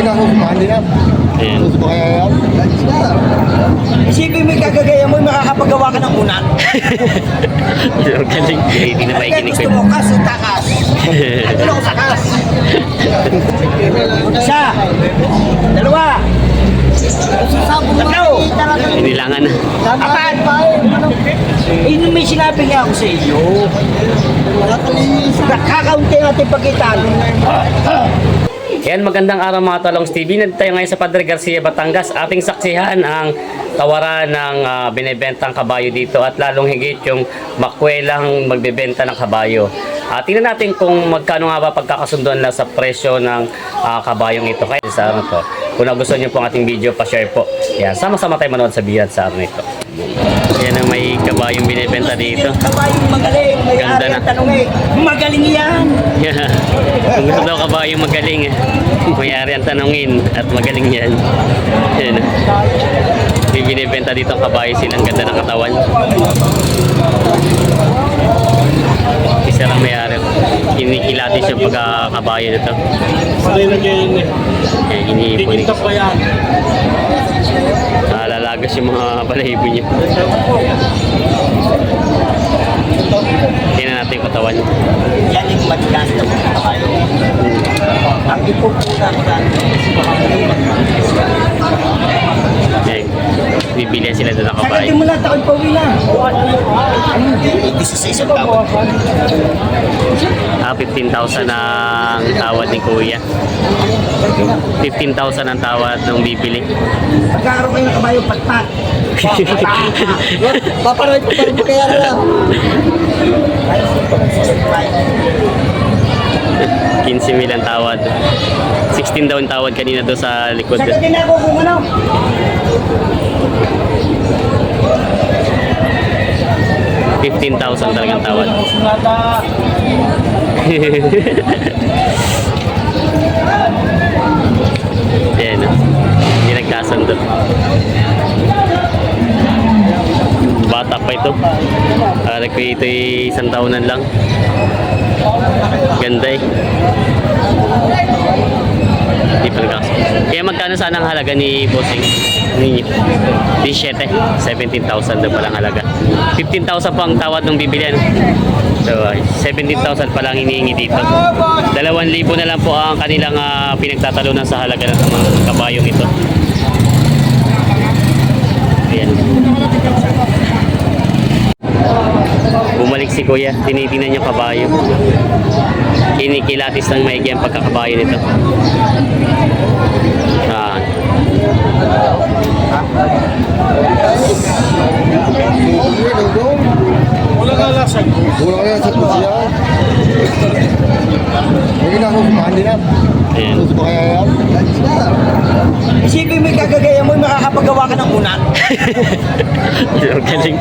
Ayan. Susubahan kaya yan. Isipin mo yung kagagaya mo, makakapagawa ka ng una. Ang galing. Hindi na Kaya makikinig gusto ko. mo, kas o takas. Ano ko sa kas? Isa. Dalawa. Tatlo. Inilangan na. Apat. Yun may sinabi nga ako sa iyo. Nakakaunti natin pagkitan. Yan, magandang araw mga Talongs TV. Nandito tayo ngayon sa Padre Garcia, Batangas. Ating saksihan ang tawaran ng ah, binibentang kabayo dito at lalong higit yung makwelang magbebenta ng kabayo. At tingnan natin kung magkano nga ba pagkakasunduan lang sa presyo ng ah, kabayong ito. Kaya sa ano to. Kung nagustuhan niyo po ang ating video, pa-share po. Yan, sama-sama tayo manood sa biyat sa araw nito. Yan ang may kabayong binibenta dito. Kabayong magaling. May Ganda ari na. ang tanongin. Magaling yan. Yeah. Kung gusto daw kabayong magaling, eh, may-ari ang tanongin at magaling yan. Yan. May binibenta dito ang kabayo silang ganda ng katawan. Isa lang may-ari. Kinikilati siya pagkakabayo nito. Kaya iniipon. Nalalagas yung mga balahibo niya. Tingnan natin yung katawan niya. Ang ipupuna ko na. Yan. Bibilihan sila doon ng kabayo. Sagatin mo lang, taon pa uwi na. Ano hindi? Hindi sa isang taon. Ah, 15,000 ang tawad ni Kuya. 15,000 ang tawad nung bibili. Pagkakaroon kayo ng kabayo, patpat. Paparoy ko pa rin kaya na. 15 mil ang tawad. 16 daw ang tawad kanina doon sa likod. Sagatin ako kung ano. $15,000 talagang tawad. Yan. Hindi nagkasundo. Bata pa ito. Para ko ito isang taonan lang. Ganda eh. Hindi pa nagkasundo. Kaya magkano sana ang halaga ni Bossing? Ninyo? 17. 17,000 daw palang halaga. 15,000 po ang tawad ng bibilihan. So, ay, 17,000 pa lang hinihingi dito. 2,000 na lang po ang kanilang ah, pinagtatalunan sa halaga ng mga kabayong ito. Ayan. Bumalik si Kuya, tinitingnan niya kabayo. Kinikilatis ng maigi ang pagkakabayo nito. Ah, Wala nga lasag. Wala nga lasag po siya. Hindi na susubahan din yan. ayan. Susubahan kaya yan. Isipin mo yung kagagaya mo, makakapagawa ka ng una. Ang galing.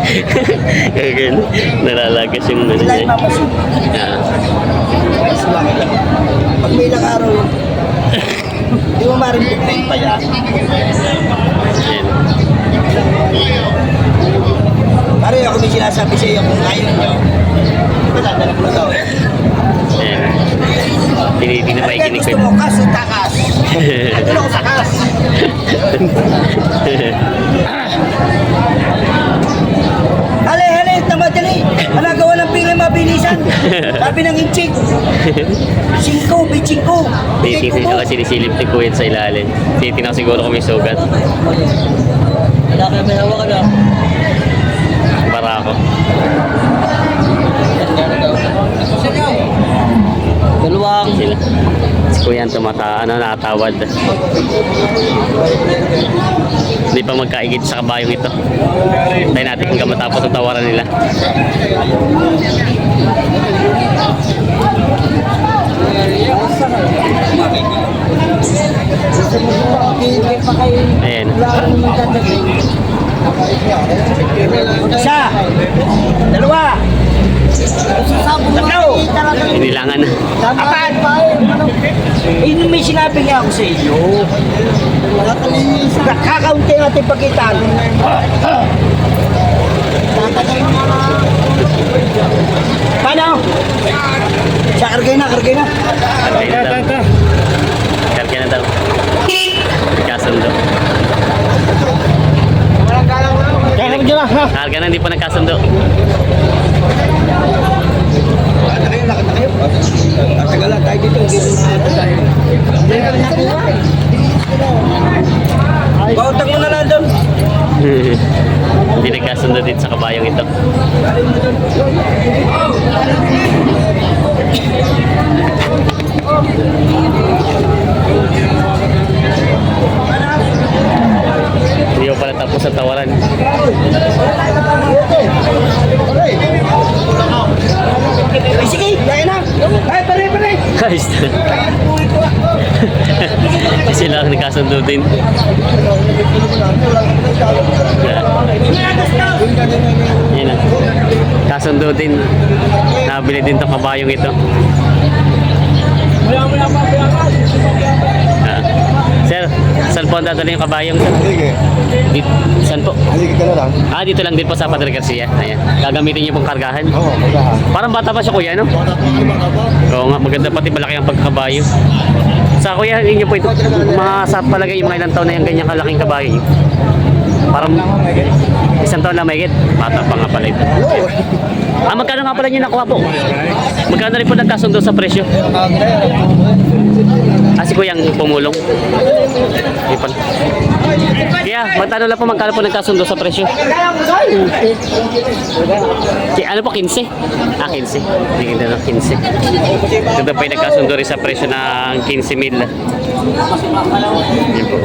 Galing. Nalalagas yung ano niya. Ah, Pag may ilang araw, di mo marinig na yung paya. ayan. Pare, ako may sinasabi sa iyo kung ayaw nyo. Dala ko na daw. Ayan. Tinitingnan pa Kaya ikinig gusto ko. mo, kas o takas. Ano ko sa kas? Hali, hali, tamadali. Hala, gawa ng pili mabilisan. Sabi ng inchik. Singko, bichingko. Titingnan siya kasi nisilip ni Kuya sa ilalim. Titingnan siguro kung may sugat. Wala kayo may hawa ka na. Para ako. Kuya ang tumata, ano, nakatawad. Hindi pa magkaigit sa kabayong ito. Tayo natin hanggang matapos ang tawaran nila. Ayan. Isa. Dalawa. Tatlo. Inilangan. Apat. Ano? Eh, yun yung may sinabi nga ako sa iyo. Kakaunti natin pagitan. Paano? Siya, kargay na, kargay na. Kargay na daw. Kargay na daw. Kasundo. Kargay na, hindi pa nagkasundo. Lang tayo dito. Bautang mo na lang doon. hindi nagkasundo dito sa kabayong ito. Hindi ko pala tapos sa tawaran. Ay, sige, kaya na. Ay, pare, pare. Guys. Sila ang nagkasundo din. Yan na. Kasundo din. Nabili din tong kabayong ito. Ah. Sir, saan po ang dadali yung kabayong? Sige. Dito, saan po? Sige ka na lang. Ah, dito lang din po sa Padre Garcia. Ayan. Gagamitin niyo pong kargahan. Oo, magkahan. Parang bata pa siya kuya, no? Oo nga, maganda pati malaki ang pagkabayo. Sa kuya, inyo po ito, mga sa palagay mga ilang taon na yung ganyan kalaking kabayo. Parang isang taon lang may Bata pa nga pala ito. Ah, magkano nga pala niyo nakuha po? Magkano rin po nagkasundo sa presyo? Kuya ang pumulong. Di pa. Kaya, magkano lang po magkano po nagkasundo sa presyo? Ki, ano po, 15? Ah, 15. Hindi ng 15. Ganda pa yung nagkasundo rin sa presyo ng 15 mil. Yan po.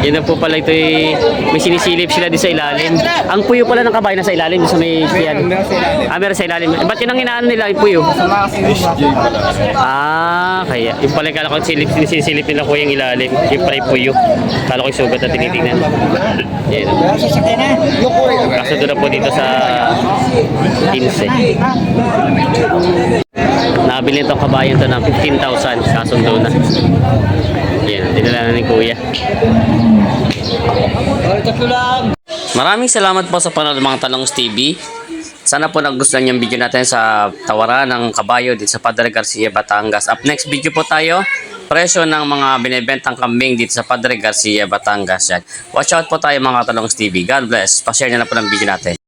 Yun na po pala ito eh, may sinisilip sila din sa ilalim. Ang puyo pala ng kabayo nasa ilalim, sa may yan. Ah, meron sa ilalim. Eh, Ba't yun ang inaano nila, yung puyo? Ah, kaya. Yung pala kala ko silip, sinisilip nila ko yung ilalim. Yung pala yung puyo. Kala ko yung sugat na tinitingnan. Yan. Na. Kaso doon na po dito sa 15. Nabili itong kabayan to ng 15,000. Kasundo na. Yan, dinala na ni Kuya. Maraming salamat po sa panonood mga Talongs TV. Sana po nagustuhan yung video natin sa tawaran ng kabayo dito sa Padre Garcia, Batangas. Up next video po tayo, presyo ng mga binibentang kambing dito sa Padre Garcia, Batangas. Yan. Watch out po tayo mga Talongs TV. God bless. Pa-share na lang po ng video natin.